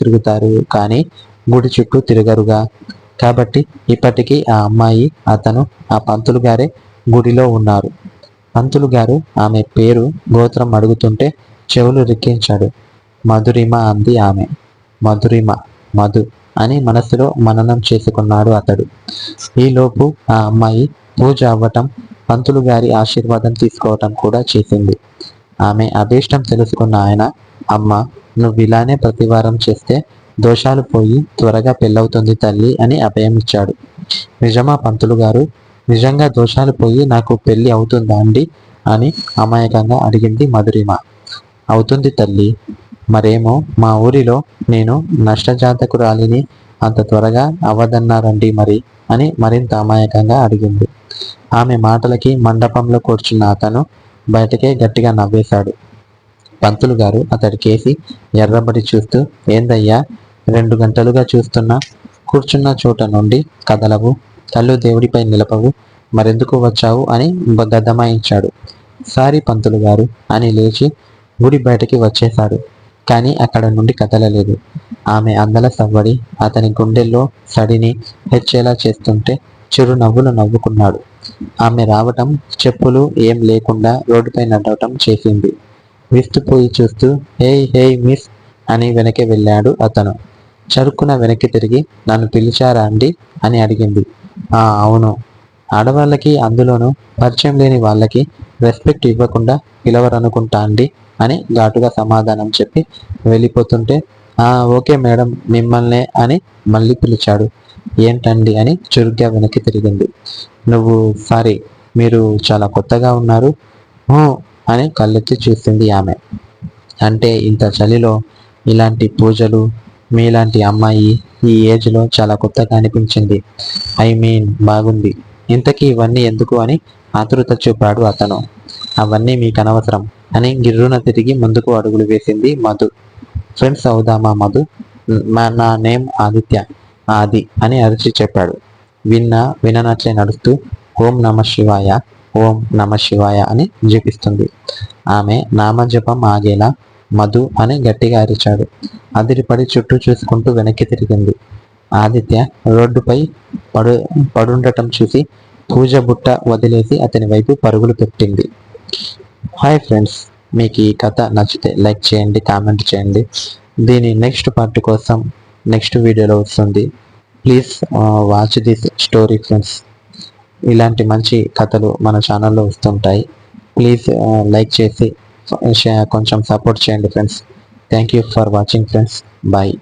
తిరుగుతారు కానీ గుడి చుట్టూ తిరగరుగా. కాబట్టి ఇప్పటికీ ఆ అమ్మాయి అతను ఆ పంతులు గారే గుడిలో ఉన్నారు. పంతులు గారు ఆమె పేరు గోత్రం అడుగుతుంటే చెవులు రిక్కించాడు. మధురిమ అంది ఆమె. మధురిమ మధు అని మనసులో మననం చేసుకున్నాడు అతడు. ఈలోపు ఆ అమ్మాయి పూజ అవ్వటం పంతులు గారి ఆశీర్వాదం తీసుకోవటం కూడా చేసింది. ఆమె అభీష్టం తెలుసుకున్న ఆయన అమ్మ నువ్వు ఇలానే ప్రతివారం చేస్తే దోషాలు పోయి త్వరగా పెళ్ళవుతుంది తల్లి అని అభయం ఇచ్చాడు నిజమా పంతులు గారు? నిజంగా దోషాలు పోయి నాకు పెళ్ళి అవుతుందా అండి? అని అమాయకంగా అడిగింది మధురిమ. అవుతుంది తల్లి. మరేమో మా ఊరిలో నేను నష్టజాతకురాలిని అంత త్వరగా అవ్వదన్నారండి మరి అని మరింత అమాయకంగా అడిగింది. ఆమె మాటలకి మండపంలో కూర్చున్న అతను బయటకే గట్టిగా నవ్వేశాడు. పంతులు గారు అతడి కేసి ఎర్రబడి చూస్తూ ఏందయ్యా రెండు గంటలుగా చూస్తున్నా. కూర్చున్న చోట నుండి కదలవు. కళ్ళు దేవుడిపై నిలపవు. మరెందుకు వచ్చావు? అని గద్దమాయించాడు. సారీ పంతులు గారు అని లేచి గుడి బయటకి వచ్చేశాడు కానీ అక్కడ నుండి కదలలేదు. ఆమె అందల సవ్వడి అతని గుండెల్లో సడిని హెచ్చేలా చేస్తుంటే చిరు నవ్వులు నవ్వుకున్నాడు. ఆమె రావటం చెప్పులు ఏం లేకుండా రోడ్డుపై నడవటం చేసింది. విస్తుపోయి చూస్తూ హే హే మిస్ అని వెనక్కి వెళ్ళాడు అతను. చరుక్కున వెనక్కి తిరిగి నన్ను పిలిచారా అండి? అని అడిగింది. ఆ అవును. ఆడవాళ్ళకి అందులోనూ పరిచయం లేని వాళ్ళకి రెస్పెక్ట్ ఇవ్వకుండా పిలవరనుకుంటా అండి అని ఘాటుగా సమాధానం చెప్పి వెళ్ళిపోతుంటే ఆ ఓకే మేడం మిమ్మల్నే అని మళ్ళీ పిలిచాడు. ఏంటండి? అని చురుగ్గా వెనక్కి తిరిగింది. నువ్వు సారీ మీరు చాలా కొత్తగా ఉన్నారు. అని కళ్ళెత్తి చూసింది ఆమె. అంటే ఇంత చలిలో ఇలాంటి పూజలు మీలాంటి అమ్మాయి ఈ ఏజ్లో చాలా కొత్తగా అనిపించింది. ఐ మీన్ బాగుంది. ఇంతకీ ఇవన్నీ ఎందుకు అని ఆతృత చూపాడు అతను. అవన్నీ మీకు అనవసరం అని గిర్రున తిరిగి ముందుకు అడుగులు వేసింది మధు. ఫ్రెండ్స్ అవుదామా మధు? "మా- నా నేమ్ ఆదిత్య ఆది అని అరిచి చెప్పాడు. విన్న విననట్లే నడుస్తూ ఓం నమ శివాయ. ఓం నమ శివాయ అని జపిస్తుంది. ఆమె నామజపం ఆగేలా మధు అని గట్టిగా అరిచాడు. అదిరిపడి చుట్టూ చూసుకుంటూ వెనక్కి తిరిగింది. ఆదిత్య రోడ్డుపై పడు పడుండటం చూసి పూజ బుట్ట వదిలేసి అతని వైపు పరుగులు పెట్టింది. హాయ్ ఫ్రెండ్స్ మీకు ఈ కథ నచ్చితే లైక్ చేయండి కామెంట్ చేయండి. దీని నెక్స్ట్ పార్ట్ కోసం నెక్స్ట్ వీడియోలో వస్తుంది. Please watch this story friends. ఇలాంటి మంచి కథలు మన ఛానల్లో వస్తుంటాయి. ప్లీజ్ లైక్ uh, చేసి కొంచెం సపోర్ట్ చేయండి friends thank you for watching friends bye